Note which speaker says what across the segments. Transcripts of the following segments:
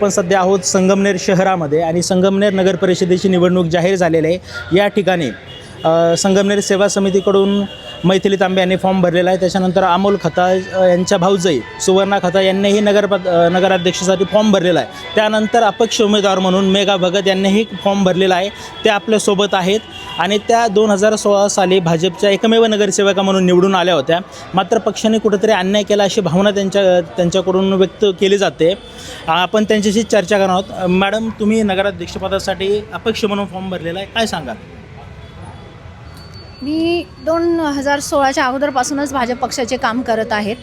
Speaker 1: आपण सध्या आहोत संगमनेर शहरामध्ये आणि संगमनेर नगर परिषदेची निवडणूक जाहीर झालेली आहे. या ठिकाणी संगमनेर सेवा समितीकडून मैथिली तांबे यांनी फॉर्म भरलेला आहे. त्याच्यानंतर अमोल खता यांच्या भाऊजाई सुवर्णा खता यांनीही नगर नगराध्यक्षासाठी फॉर्म भरलेला आहे. त्यानंतर अपक्ष उमेदवार म्हणून मेघा भगत यांनीही फॉर्म भरलेला आहे. ते आपल्यासोबत आहेत आणि त्या दोन हजार सोळा साली भाजपच्या एकमेव नगरसेवका म्हणून निवडून आल्या होत्या. मात्र पक्षाने कुठेतरी अन्याय केला अशी भावना त्यांच्या त्यांच्याकडून व्यक्त केली जाते. आपण त्यांच्याशी चर्चा करणार आहोत. मॅडम तुम्ही नगराध्यक्षपदासाठी अपक्ष म्हणून फॉर्म भरलेला आहे. काय सांगाल?
Speaker 2: मी दोन हजार सोळाच्या अगोदरपासूनच भाजप पक्षाचे काम करत आहेत.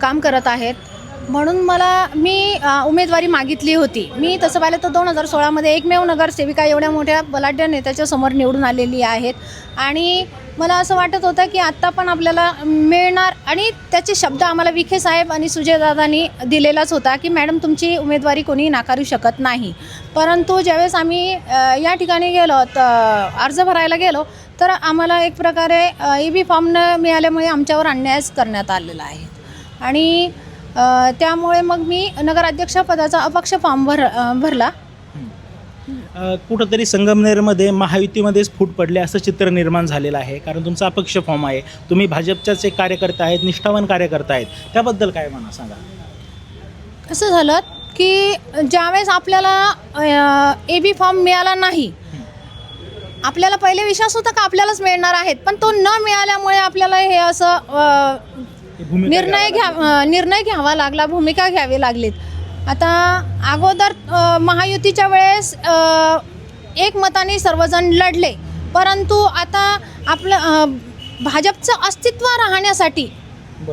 Speaker 2: काम करत आहेत. म्हणून मला मी अ, उमेदवारी मागितली होती. मी तसं पाहिलं तर दोन हजार सोळामध्ये एकमेव नगरसेविका एवढ्या मोठ्या बलाढ्य नेत्याच्या समोर निवडून आलेली आहेत. आणि मला असं वाटत होतं की आत्ता पण आपल्याला मिळणार आणि त्याचे शब्द आम्हाला विखे साहेब आणि सुजयदादांनी दिलेलाच होता की मॅडम तुमची उमेदवारी कोणी नाकारू शकत नाही. परंतु ज्यावेळेस आम्ही अ, या ठिकाणी गेलो तर अर्ज भरायला गेलो तर आम्हाला एक प्रकारे ई बी फॉर्म न मिळाल्यामुळे आमच्यावर अन्यायच करण्यात आलेला आहे. आणि त्यामुळे मग मी नगराध्यक्षपदाचा अपक्ष फॉर्म भर भरला.
Speaker 1: कुठंतरी संगमनेरमध्ये महायुतीमध्येच फूट पडले असं चित्र निर्माण झालेलं आहे. कारण तुमचा अपक्ष फॉर्म आहे. तुम्ही भाजपच्याच एक कार्यकर्ता आहेत निष्ठावान कार्यकर्ता आहेत. त्याबद्दल काय म्हणा सांगा.
Speaker 2: कसं झालं की ज्यावेळेस आपल्याला ए बी फॉर्म मिळाला नाही आपल्याला पहिले विश्वास होता का आपल्यालाच मिळणार आहेत? पण तो न मिळाल्यामुळे आपल्याला हे असं निर्णय घ्या निर्णय घ्यावा लागला भूमिका घ्यावी लागलीत. आता अगोदर महायुतीच्या वेळेस एकमताने सर्वजण लढले. परंतु आता आपलं भाजपचं अस्तित्व राहण्यासाठी.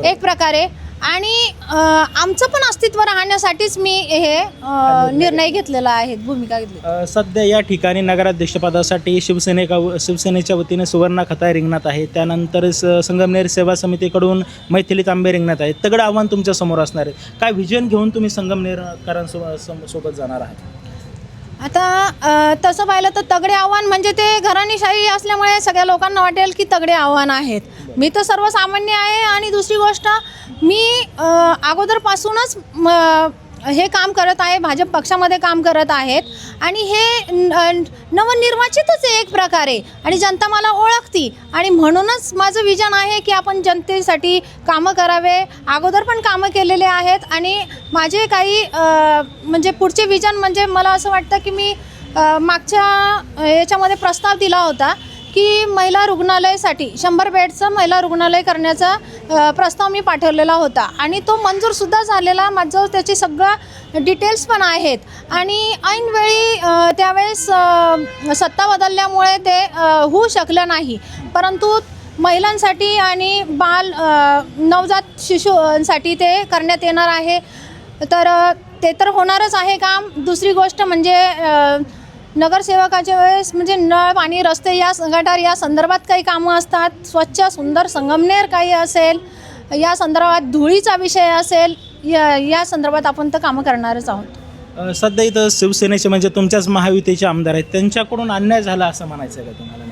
Speaker 2: एक प्रकारे आणि आमचं पण अस्तित्व राहण्यासाठीच मी हे निर्णय घेतलेला आहे भूमिका घेतली
Speaker 1: सध्या या ठिकाणी नगराध्यक्षपदासाठी शिवसेनेका शिवसेनेच्या वतीने सुवर्णा खताय रिंगणात आहे. त्यानंतर संगमनेर सेवा समितीकडून मैथिली तांबे रिंगणात आहे तगडं आव्हान तुमच्यासमोर असणार आहे. काय व्हिजन घेऊन तुम्ही संगमनेरकरांसोबत सोबत जाणार आहात?
Speaker 2: आता तसं पाहिलं तर तगडे आव्हान म्हणजे ते घराणीशाही असल्यामुळे सगळ्या लोकांना वाटेल की तगडे आव्हान आहेत. मी तर सर्वसामान्य आहे आणि दुसरी गोष्ट मी अगोदरपासूनच म, हे काम करत आहे भाजप पक्षामध्ये काम करत आहेत आणि हे नवनिर्वाचितच आहे एक प्रकारे आणि जनता मला ओळखती आणि म्हणूनच माझं विजन आहे की आपण जनतेसाठी कामं करावे. अगोदर पण कामं केलेले आहेत आणि माझे काही म्हणजे पुढचे विजन म्हणजे मला असं वाटतं की मी मागच्या याच्यामध्ये प्रस्ताव दिला होता की महिला रुग्णालयासाठी शंभर बेडचं महिला रुग्णालय करण्याचा प्रस्ताव मी पाठवलेला होता. आणि तो मंजूरसुद्धा झालेला माझं त्याचे सगळं डिटेल्स पण आहेत. आणि ऐनवेळी त्यावेळेस सत्ता बदलल्यामुळे ते होऊ शकलं नाही. परंतु महिलांसाठी आणि बाल नवजात शिशूंसाठी ते करण्यात येणार आहे. तर ते तर होणारच आहे काम. दुसरी गोष्ट म्हणजे नगरसेवकाच्या वेळेस म्हणजे नळ पाणी रस्ते या गटार या संदर्भात काही कामं असतात. स्वच्छ सुंदर संगमनेर काही असेल या संदर्भात धुळीचा विषय असेल या या संदर्भात आपण तर कामं करणारच आहोत.
Speaker 1: सध्या इथं शिवसेनेचे म्हणजे तुमच्याच महायुतीचे आमदार आहेत. त्यांच्याकडून अन्याय झाला असं म्हणायचं आहे का तुम्हाला?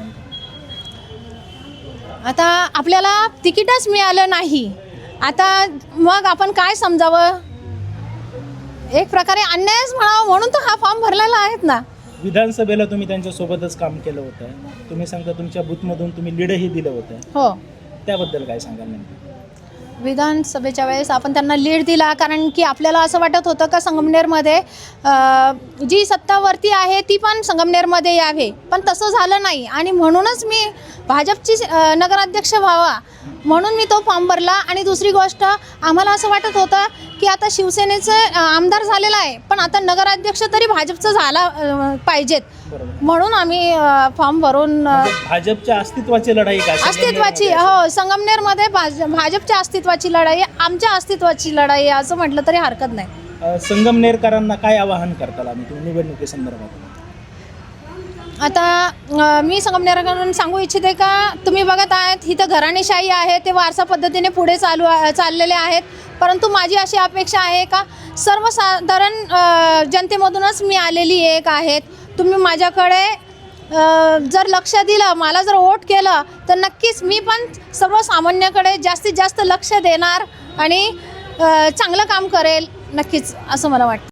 Speaker 2: आता आपल्याला तिकीटच मिळालं नाही. आता मग आपण काय समजावं? एक प्रकारे अन्यायच म्हणावं म्हणून तर हा फॉर्म भरलेला आहेत ना.
Speaker 1: विधानसभेला तुम्ही त्यांच्यासोबतच काम केलं होतं. तुम्ही सांगता तुमच्या बूथमधून तुम्ही लीडही दिलं होतं.
Speaker 2: हो.
Speaker 1: त्याबद्दल काय सांगाल नेमकं?
Speaker 2: विधानसभेच्या वेळेस आपण त्यांना लीड दिला कारण की आपल्याला असं वाटत होतं का संगमनेरमध्ये अ, जी सत्तावरती आहे ती पण संगमनेरमध्ये यावे. पण तसं झालं नाही. आणि म्हणूनच मी भाजपची अ, नगराध्यक्ष व्हावा म्हणून मी तो फॉर्म भरला. आणि दुसरी गोष्ट आम्हाला असं वाटत होतं की आता शिवसेनेचं आमदार झालेला आहे पण आता नगराध्यक्ष तरी भाजपचं झाला पाहिजेत. म्हणून आम्ही फॉर्म भरून
Speaker 1: म्हणजे भाजपच्या अस्तित्वाची लढाई
Speaker 2: अस्तित्वाची हो संगमनेरमध्ये भाज भाजपच्या अस्तित्वाची लढाई आमच्या अस्तित्वाची लढाई असं म्हटलं तरी हरकत नाही.
Speaker 1: संगमनेरकरांना काय आवाहन करताल आम्ही? निवडणुकीसंदर्भात.
Speaker 2: आता मी संगमनेरकडून सांगू इच्छिते का तुम्ही बघत आहात इथं घराणेशाही आहे ते वारसा पद्धतीने पुढे चालू चाललेले आहेत. परंतु माझी अशी अपेक्षा आहे का सर्वसाधारण जनतेमधूनच मी आलेली एक आहेत. तुम्ही माझ्याकडे जर लक्ष दिलं मला जर वोट केलं तर नक्कीच मी पण सर्वसामान्याकडे जास्तीत जास्त लक्ष देणार आणि चांगलं काम करेल नक्कीच असं मला वाटतं.